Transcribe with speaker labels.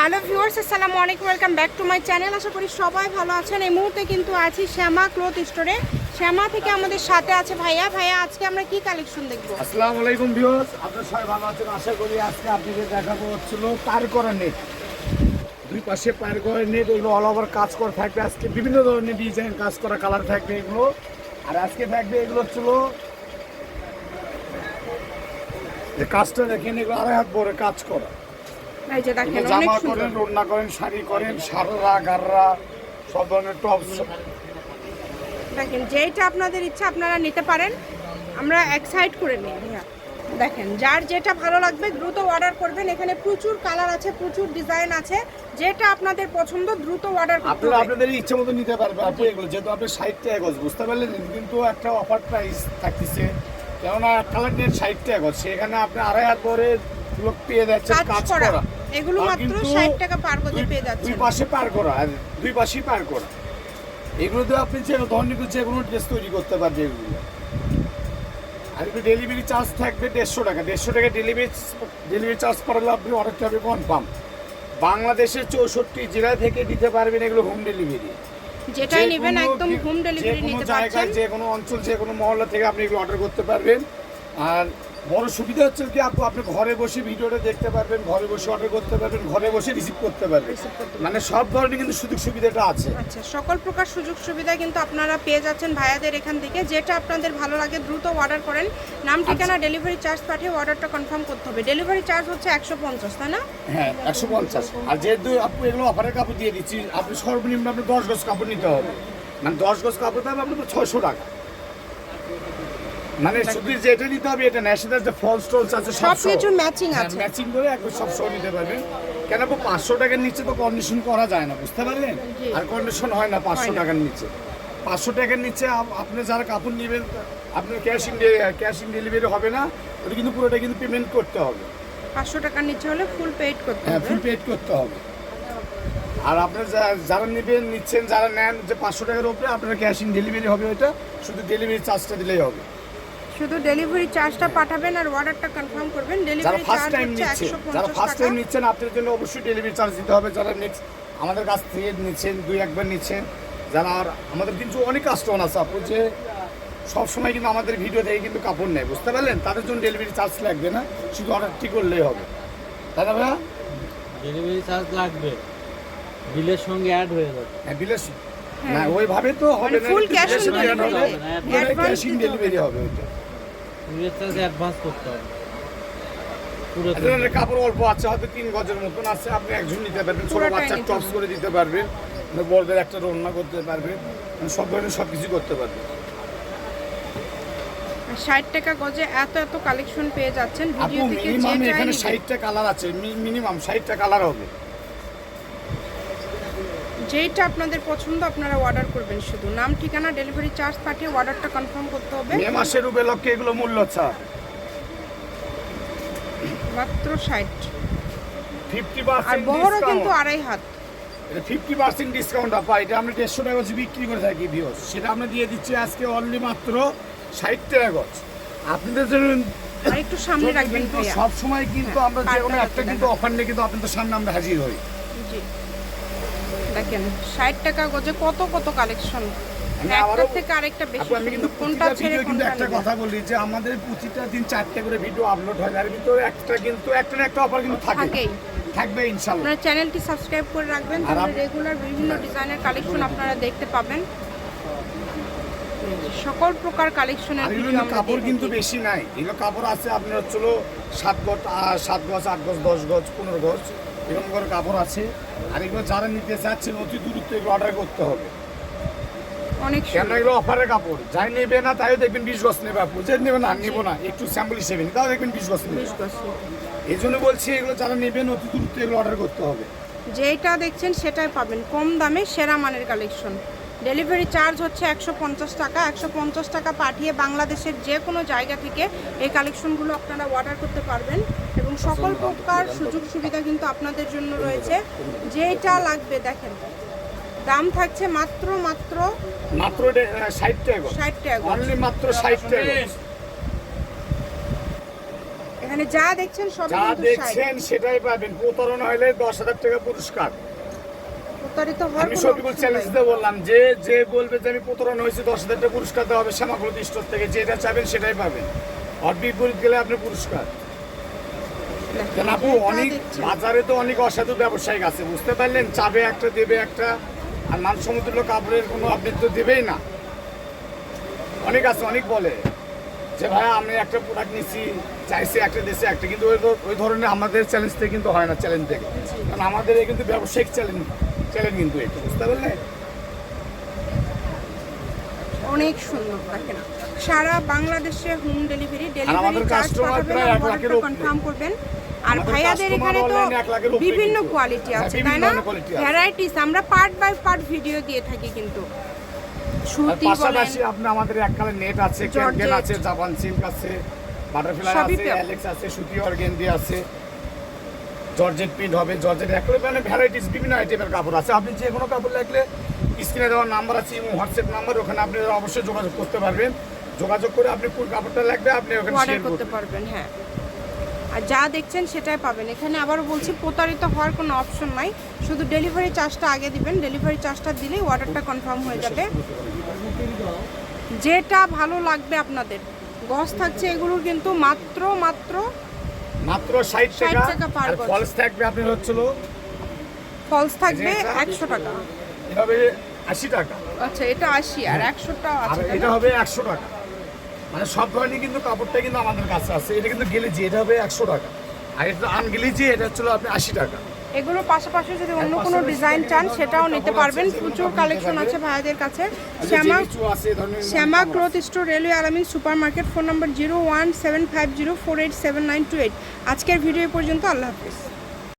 Speaker 1: Hello viewers, আসসালামু আলাইকুম, welcome back to my channel. আশা করি সবাই ভালো আছেন। এই মুহূর্তে কিন্তু আছি শ্যামা ক্লথ স্টোরে। শ্যামা থেকে আমাদের সাথে আছে ভাইয়া। ভাইয়া, আজকে আমরা কি কালেকশন দেখব?
Speaker 2: আসসালামু আলাইকুম ভিউয়ার্স, আপনারা সবাই ভালো আছেন? আশা করি আজকে আপনাদের দেখাবো হচ্ছিল পার করা নেট। দুই পাশে পার করা নেট, এগুলো অল ওভার কাজ করা থাকবে। আজকে বিভিন্ন ধরনের ডিজাইন কাজ করা কালার থাকবে এগুলো। আর আজকে থাকবে এগুলো হচ্ছিল কাজটা দেখেন, এগুলো আড়াই হাত বড় কাজ করা।
Speaker 1: এই যে দেখেন অনেক
Speaker 2: জামা করেন রন্না করেন শাড়ি করেন সাররা গাররা সব ধরনের টপ
Speaker 1: দেখেন যেটা আপনাদের ইচ্ছা আপনারা নিতে পারেন। আমরা এক সাইড করে নিই ভাইয়া। দেখেন যার যেটা ভালো লাগবে দ্রুত অর্ডার করবেন। এখানে প্রচুর কালার আছে প্রচুর ডিজাইন আছে। যেটা আপনাদের পছন্দ দ্রুত অর্ডার করতে
Speaker 2: আপনারা আপনাদের ইচ্ছে মতো নিতে পারবেন। আপনি এগুলো যেহেতু আপনি ষাট টাকা গজ বুঝতে পারলেন? কিন্তু একটা অফার প্রাইস থাকতেছে। কেননা কালার নেট ষাট টাকা গজ। সেখানে আপনি আড়াই হাত পরে লোক পেয়ে যাচ্ছেন
Speaker 1: কাজ
Speaker 2: কাজ
Speaker 1: করা। এগুলো মাত্র 60 টাকা পার গজে পেয়ে যাচ্ছেন।
Speaker 2: দুই পাশে পার করা আর দুই পাশেই পার করা। এগুলো দিয়ে আপনি যে ধরনের যে কোনো ড্রেস তৈরি করতে পারবেন এগুলো। আর একটু ডেলিভারি চার্জ থাকবে দেড়শো টাকা। দেড়শো টাকা ডেলিভারি ডেলিভারি চার্জ পড়ালে আপনি অর্ডারটা হবে কনফার্ম বাংলাদেশের চৌষট্টি জেলা থেকে দিতে পারবেন এগুলো হোম ডেলিভারি
Speaker 1: যেটাই নেবেন একদম হোম ডেলিভারি
Speaker 2: যে কোনো
Speaker 1: নিতে
Speaker 2: জায়গায় যে কোনো অঞ্চল যে কোনো মহল্লা থেকে আপনি এগুলো অর্ডার করতে পারবেন। আর বড় সুবিধা হচ্ছে কি আপু আপনি ঘরে বসে ভিডিওটা দেখতে পারবেন ঘরে বসে অর্ডার করতে পারবেন ঘরে বসে রিসিভ করতে পারবেন। মানে সব ধরনের কিন্তু সুযোগ সুবিধাটা আছে।
Speaker 1: আচ্ছা সকল প্রকার সুযোগ সুবিধা কিন্তু আপনারা পেয়ে যাচ্ছেন ভাইয়াদের এখান থেকে। যেটা আপনাদের ভালো লাগে দ্রুত অর্ডার করেন। নাম ঠিকানা ডেলিভারি চার্জ পাঠিয়ে অর্ডারটা কনফার্ম করতে হবে। ডেলিভারি চার্জ হচ্ছে একশো পঞ্চাশ তাই না?
Speaker 2: হ্যাঁ একশো পঞ্চাশ। আর যেহেতু আপু এগুলো অফারের কাপড় দিয়ে দিচ্ছি আপনি সর্বনিম্ন আপনি দশ গজ কাপড় নিতে হবে। মানে দশ গজ কাপড় দাম আপনার ছয়শো টাকা। মানে শুধু যেটা নিতে হবে এটা ন্যাশনাল যে ফলস টলস আছে
Speaker 1: সব কিছু ম্যাচিং আছে।
Speaker 2: ম্যাচিং করে একবার সব সহ নিতে পারবেন। কেন আপু পাঁচশো টাকার নিচে তো কন্ডিশন করা যায় না বুঝতে পারলেন? আর কন্ডিশন হয় না পাঁচশো
Speaker 1: হয়।
Speaker 2: টাকার নিচে। পাঁচশো টাকার নিচে আপনি যারা কাপড় নেবেন আপনার cash in cash in delivery হবে না ওটা কিন্তু পুরোটা কিন্তু পেমেন্ট করতে হবে।
Speaker 1: পাঁচশো টাকার নিচে হলে ফুল পেড করতে
Speaker 2: হ্যাঁ
Speaker 1: হবে।
Speaker 2: ফুল পেড করতে হবে। আর আপনার যারা নেবেন নিচ্ছেন যারা নেন যে পাঁচশো টাকার উপরে আপনার ক্যাশ ইন ডেলিভারি হবে ওইটা শুধু ডেলিভারি চার্জটা দিলেই হবে।
Speaker 1: শুধু ডেলিভারি চার্জটা পাঠাবেন আর অর্ডারটা কনফার্ম করবেন।
Speaker 2: যারা
Speaker 1: ডেলিভারি
Speaker 2: ফার্স্ট
Speaker 1: চার্জ
Speaker 2: টাইম
Speaker 1: হচ্ছে
Speaker 2: নিচ্ছেন
Speaker 1: একশো
Speaker 2: যারা ফার্স্ট টাইম নিচ্ছেন আপনার জন্য অবশ্যই ডেলিভারি চার্জ দিতে হবে। যারা নেক্সট আমাদের কাছ থেকে নিচ্ছেন দুই একবার নিচ্ছেন যারা আর আমাদের কিন্তু অনেক কাস্টমার আছে আপু যে সবসময় কিন্তু আমাদের ভিডিও দেখে কিন্তু কাপড় নেয় বুঝতে পারলেন? তাদের জন্য ডেলিভারি চার্জ লাগবে না শুধু অর্ডারটি করলেই হবে। তাই না ভাইয়া?
Speaker 3: ডেলিভারি চার্জ লাগবে। বিলের সঙ্গে অ্যাড হয়ে যাবে।
Speaker 2: হ্যাঁ বিলের সঙ্গে। না ওইভাবে তো হবে
Speaker 1: মানে
Speaker 2: না একটু
Speaker 1: cash on
Speaker 2: বিলের সাথে add
Speaker 1: delivery
Speaker 2: হবে।
Speaker 1: হবে।
Speaker 2: ওটা
Speaker 3: বিলের চার্জ অ্যাডভান্স করতে হবে। পুরো
Speaker 2: কাপড় অল্প আছে হয়তো তিন গজের মতন আছে আপনি একজন নিতে পারবেন ছোট
Speaker 1: পুরোটাই
Speaker 2: বাচ্চা টপস করে দিতে পারবেন বড়দের একটা রান্না করতে পারবেন মানে সব ধরনের সব কিছু করতে পারবেন।
Speaker 1: ষাট টাকা গজে এত এত কালেকশন পেয়ে যাচ্ছেন ভিডিও থেকে
Speaker 2: এখানে। ষাটটা কালার আছে মিনিমাম ষাটটা কালার হবে।
Speaker 1: যেইটা আপনাদের পছন্দ আপনারা অর্ডার করবেন শুধু। নাম ঠিকানা ডেলিভারি চার্জ পাঠিয়ে অর্ডারটা কনফার্ম করতে হবে।
Speaker 2: মে মাসের উপলক্ষে এগুলো মূল্য ছাড়
Speaker 1: মাত্র ষাট।
Speaker 2: ফিফটি
Speaker 1: আর
Speaker 2: পার্সেন্ট
Speaker 1: বহরও কিন্তু আড়াই হাত।
Speaker 2: এটা ফিফটি পার্সেন্ট ডিসকাউন্ট আপা। এটা আমরা দেড়শো টাকা গজ বিক্রি করে থাকি ভিওস সেটা আমরা দিয়ে দিচ্ছি আজকে অনলি মাত্র ষাট টাকা গজ। আপনাদের জন্য
Speaker 1: একটু সামনে রাখবেন
Speaker 2: সব সময় কিন্তু
Speaker 1: হ্যাঁ,
Speaker 2: আমরা যে কোনো একটা কিন্তু অফার নিয়ে কিন্তু আপনাদের সামনে আমরা হাজির হই।
Speaker 1: জি। দেখেন ষাট টাকা গজে কত কত কালেকশন একটা থেকে আরেকটা বেশি
Speaker 2: আমি কিন্তু
Speaker 1: কোনটা ছেড়ে
Speaker 2: কিন্তু একটা কথা বলি যে আমাদের প্রতিটা দিন চারটে করে ভিডিও আপলোড হয় তার ভিতরে একটা কিন্তু একটা না একটা অফার কিন্তু
Speaker 1: থাকেই।
Speaker 2: থাকবে
Speaker 1: আপনারা চ্যানেলটি সাবস্ক্রাইব করে রাখবেন তাহলে রেগুলার বিভিন্ন ডিজাইনের কালেকশন আপনারা দেখতে পাবেন। সকল প্রকার কালেকশনের
Speaker 2: এগুলো কাপড় কিন্তু বেশি নাই। এগুলো কাপড় আছে আপনার হচ্ছিল সাত গজ সাত গজ আট গজ দশ গজ পনেরো গজ। এরকম করে কাপড় আছে। আর এগুলো যারা নিতে চাচ্ছেন অতি দূরত্ব এগুলো অর্ডার করতে হবে।
Speaker 1: অনেক
Speaker 2: কেন এগুলো অফারের কাপড়। যাই নেবে না তাইও দেখবেন বিশ গজ নেবে আপু। যে নেবে না নেব না। একটু স্যাম্পল হিসেবে তাও দেখবেন বিশ গজ নেবে। এই জন্য বলছি এগুলো যারা নেবেন অতি দূরত্ব এগুলো অর্ডার করতে হবে।
Speaker 1: যেটা দেখছেন সেটাই পাবেন। কম দামে সেরা মানের কালেকশন ডেলিভারি চার্জ হচ্ছে একশো পঞ্চাশ টাকা। একশো পঞ্চাশ টাকা পাঠিয়ে বাংলাদেশের যে কোনো জায়গা থেকে এই কালেকশনগুলো আপনারা অর্ডার করতে পারবেন এবং সকল প্রকার সুযোগ সুবিধা কিন্তু আপনাদের জন্য রয়েছে। যেটা লাগবে দেখেন দাম থাকছে মাত্র মাত্র
Speaker 2: মাত্র ষাট টাকা
Speaker 1: ষাট টাকা
Speaker 2: অনলি মাত্র ষাট টাকা
Speaker 1: এখানে যা দেখছেন সব
Speaker 2: যা দেখছেন সেটাই পাবেন। প্রতারণা হলে দশ হাজার টাকা পুরস্কার।
Speaker 1: প্রতারিত হওয়ার
Speaker 2: আমি
Speaker 1: কোনো
Speaker 2: সবগুলো চ্যালেঞ্জ দিয়ে বললাম যে যে বলবে যে আমি প্রতারণা হয়েছে দশ হাজার টাকা পুরস্কার দেওয়া হবে শ্যামাগুলো স্টোর থেকে যেটা চাইবেন সেটাই পাবেন। আর বিপরীত গেলে আপনি পুরস্কার। আপু অনেক বাজারে তো অনেক অসাধু ব্যবসায়িক আছে বুঝতে পারলেন? চাবে একটা দেবে একটা আর মান সমতুল্য কাপড়ের কোনো আপনি তো দেবেই না। অনেক আছে অনেক বলে যে ভাই আমি একটা প্রোডাক্ট নিচ্ছি চাইছি একটা দেশে একটা। কিন্তু ওই ধর- ওই ধরনের আমাদের চ্যালেঞ্জ থেকে কিন্তু হয় না চ্যালেঞ্জ থেকে। কারণ আমাদের এই কিন্তু ব্যবসায়িক চ্যালেঞ্জ চ্যালেঞ্জ কিন্তু এটা বুঝতে পারলেন
Speaker 1: অনেক সুন্দর সারা বাংলাদেশে হোম ডেলিভারি ডেলিভারি চার্জ পাঠাবেন
Speaker 2: প্রায়
Speaker 1: আর
Speaker 2: এক লাখের
Speaker 1: অর্ডারটা
Speaker 2: উপরে।
Speaker 1: কনফার্ম করবেন। আর ভাইয়াদের এখানে তো
Speaker 2: online এক লাখের উপরে
Speaker 1: বিভিন্ন কোয়ালিটি
Speaker 2: হ্যাঁ,
Speaker 1: আছে তাই না। ভ্যারাইটিস আমরা পার্ট বাই পার্ট ভিডিও দিয়ে থাকি কিন্তু। সুতি
Speaker 2: পাশাপাশি আপনি আমাদের এককালে নেট আছে ক্যানকেন আছে জাপান সিল্ক আছে বাটারফ্লাই আছে অ্যালেক্স আছে সুতি অর্গেন্ডি আছে। জর্জেট প্রিন্ট হবে জর্জেট একলে মানে ভ্যারাইটিস বিভিন্ন আইটেমের কাপড় আছে। আপনি যে কোনো কাপড় লাগলে স্ক্রিনে দেওয়ার নাম্বার আছে এবং হোয়াটসঅ্যাপ নাম্বার ওখানে আপনি অবশ্যই যোগাযোগ করতে পারবেন। যোগাযোগ করে আপনি কোন কাপড়টা লাগবে আপনি ওখানে শেয়ার
Speaker 1: করতে
Speaker 2: করতে
Speaker 1: পারবেন হ্যাঁ। আর যা দেখছেন সেটাই পাবেন। এখানে আবারও বলছি প্রতারিত হওয়ার কোনো অপশন নাই। শুধু ডেলিভারি চার্জটা আগে দিবেন। ডেলিভারি চার্জটা দিলেই অর্ডারটা কনফার্ম হয়ে যাবে। যেটা ভালো লাগবে আপনাদের। গস থাকছে এগুলোর কিন্তু মাত্র মাত্র
Speaker 2: মাত্র ষাট
Speaker 1: 60
Speaker 2: টাকা। আর ফলস থাকবে আপনার হচ্ছিল
Speaker 1: ফলস থাকবে
Speaker 2: এটা?
Speaker 1: একশো টাকা।
Speaker 2: এভাবে আশি টাকা।
Speaker 1: আচ্ছা এটা আশি আর একশোটা
Speaker 2: টা
Speaker 1: আছে
Speaker 2: এটা হবে একশো টাকা। মানে সব ধরনের কিন্তু কাপড়টা কিন্তু আমাদের কাছে আছে। এটা কিন্তু গেলে যে এটা হবে একশো টাকা। আর এটা আনগেলেজি এটা হচ্ছিল আপনি আশি টাকা।
Speaker 1: এগুলোর পাশাপাশি যদি অন্য কোনো ডিজাইন চান সেটাও নিতে পারবেন। প্রচুর কালেকশন আছে
Speaker 2: ভাইয়াদের
Speaker 1: ভাইদের কাছে Shyama Shyama cloth. Store railway Alamin supermarket phone number zero one seven five zero four eight seven nine two eight আজকের ভিডিও পর্যন্ত আল্লাহ হাফিজ।